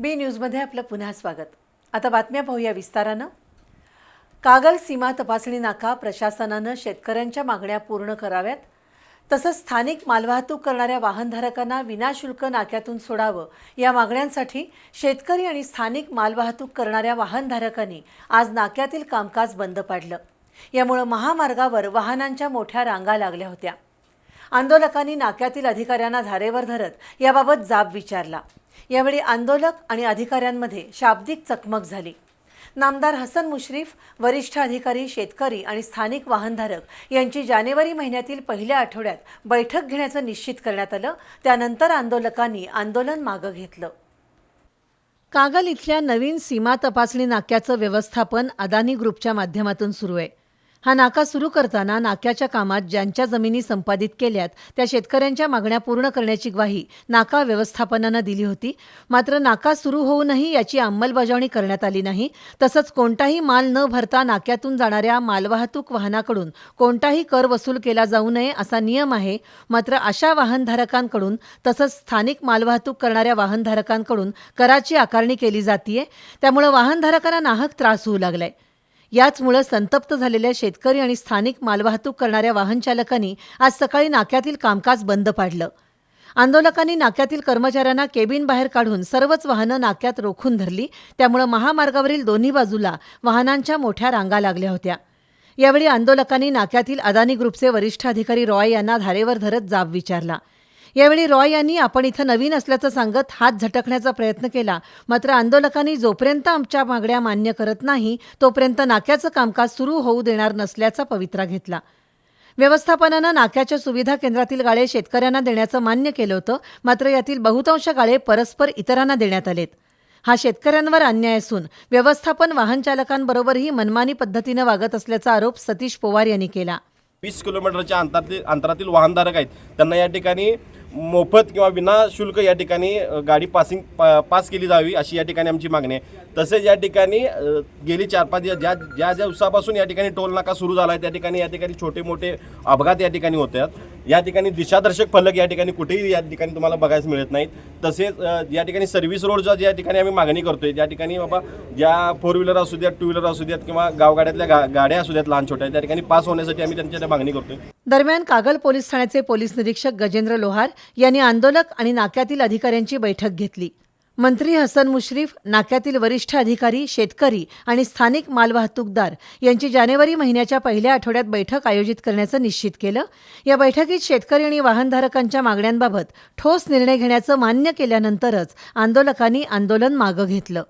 बी न्यूजमध्ये आपलं पुन्हा स्वागत. आता बातम्या पाहूया विस्तारानं. कागल सीमा तपासणी नाका प्रशासनानं शेतकऱ्यांच्या मागण्या पूर्ण कराव्यात. तसंच स्थानिक मालवाहतूक करणाऱ्या वाहनधारकांना विनाशुल्क नाक्यातून सोडावं. या मागण्यांसाठी शेतकरी आणि स्थानिक मालवाहतूक करणाऱ्या वाहनधारकांनी आज नाक्यातील कामकाज बंद पाडलं. यामुळं महामार्गावर वाहनांच्या मोठ्या रांगा लागल्या होत्या. आंदोलकांनी नाक्यातील अधिकाऱ्यांना धारेवर धरत याबाबत जाब विचारला. यावेळी आंदोलक आणि अधिकाऱ्यांमध्ये शाब्दिक चकमक झाली. नामदार हसन मुश्रीफ वरिष्ठ अधिकारी शेतकरी आणि स्थानिक वाहनधारक यांची जानेवारी महिन्यातील पहिल्या आठवड्यात बैठक घेण्याचं निश्चित करण्यात आलं. त्यानंतर आंदोलकांनी आंदोलन मागं घेतलं. कागल इथल्या नवीन सीमा तपासणी नाक्याचं व्यवस्थापन अदानी ग्रुपच्या माध्यमातून सुरू आहे. हा नाका सुरू करताना नाक्याच्या कामात ज्यांच्या जमिनी संपादित केल्यात त्या शेतकऱ्यांच्या मागण्या पूर्ण करण्याची ग्वाही नाका व्यवस्थापनानं दिली होती. मात्र नाका सुरू होऊनही याची अंमलबजावणी करण्यात आली नाही. तसंच कोणताही माल न भरता नाक्यातून जाणाऱ्या मालवाहतूक वाहनाकडून कोणताही कर वसूल केला जाऊ नये असा नियम आहे. मात्र अशा वाहनधारकांकडून तसंच स्थानिक मालवाहतूक करणाऱ्या वाहनधारकांकडून कराची आकारणी केली जातीये. त्यामुळे वाहनधारकांना नाहक त्रास होऊ लागलाय. याचमुळे संतप्त झालेल्या शेतकरी आणि स्थानिक मालवाहतूक करणाऱ्या वाहनचालकांनी आज सकाळी नाक्यातील कामकाज बंद पाडलं. आंदोलकांनी नाक्यातील कर्मचाऱ्यांना केबिन बाहेर काढून सर्वच वाहनं नाक्यात रोखून धरली. त्यामुळे महामार्गावरील दोन्ही बाजूला वाहनांच्या मोठ्या रांगा लागल्या होत्या. यावेळी आंदोलकांनी नाक्यातील अदानी ग्रुपचे वरिष्ठ अधिकारी रॉय यांना धारेवर धरत जाब विचारला. यावेळी रॉय यांनी आपण इथं नवीन असल्याचं सांगत हात झटकण्याचा प्रयत्न केला. मात्र आंदोलकांनी जोपर्यंत आमच्या मागण्या मान्य करत नाही तोपर्यंत नाक्याचं कामकाज सुरू होऊ देणार नसल्याचा पवित्रा घेतला. व्यवस्थापनानं नाक्याच्या सुविधा केंद्रातील गाळे शेतकऱ्यांना देण्याचं मान्य केलं होतं मात्र यातील बहुतांश गाळे परस्पर इतरांना देण्यात आलेत. हा शेतकऱ्यांवर अन्याय असून व्यवस्थापन वाहनचालकांबरोबरही मनमानी पद्धतीनं वागत असल्याचा आरोप सतीश पवार यांनी केला. वीस किलोमीटरच्या अंतरातील अंतरातील वाहनधारक आहेत. त्यांना या ठिकाणी मोफत किंवा विनाशुल्क या ठिकाणी गाडी पासिंग पा पास केली जावी अशी या ठिकाणी आमची मागणी आहे. तसेच या ठिकाणी गेली चार पाच दिवस ज्या ज्या ज्या दिवसापासून या ठिकाणी टोल नाका सुरू झाला आहे त्या ठिकाणी या ठिकाणी छोटे मोठे अपघात या ठिकाणी होतात. या ठिकाणी दिशादर्शक फलक या ठिकाणी कुठेही या ठिकाणी तुम्हाला बघायला मिळत नाहीत. तसेच या ठिकाणी सर्व्हिस रोडच्या ज्या ठिकाणी आम्ही मागणी करतोय ज्या ठिकाणी बाबा ज्या फोर व्हीलर असू द्यात टू व्हीलर असू द्यात किंवा गावगाड्यातल्या गा गाड्या असू द्यात लहान छोट्या त्या ठिकाणी पास होण्यासाठी आम्ही त्यांच्या मागणी करतोय. दरम्यान कागल पोलीस ठाण्याचे पोलीस निरीक्षक गजेंद्र लोहार यांनी आंदोलक आणि नाक्यातील अधिकाऱ्यांची बैठक घेतली. मंत्री हसन मुश्रीफ नाक्यातील वरिष्ठ अधिकारी शेतकरी आणि स्थानिक मालवाहतूकदार यांची जानेवारी महिन्याच्या पहिल्या आठवड्यात बैठक आयोजित करण्याचं निश्चित केलं. या बैठकीत शेतकरी आणि वाहनधारकांच्या मागण्यांबाबत ठोस निर्णय घेण्याचं मान्य केल्यानंतरच आंदोलकांनी आंदोलन मागं घेतलं.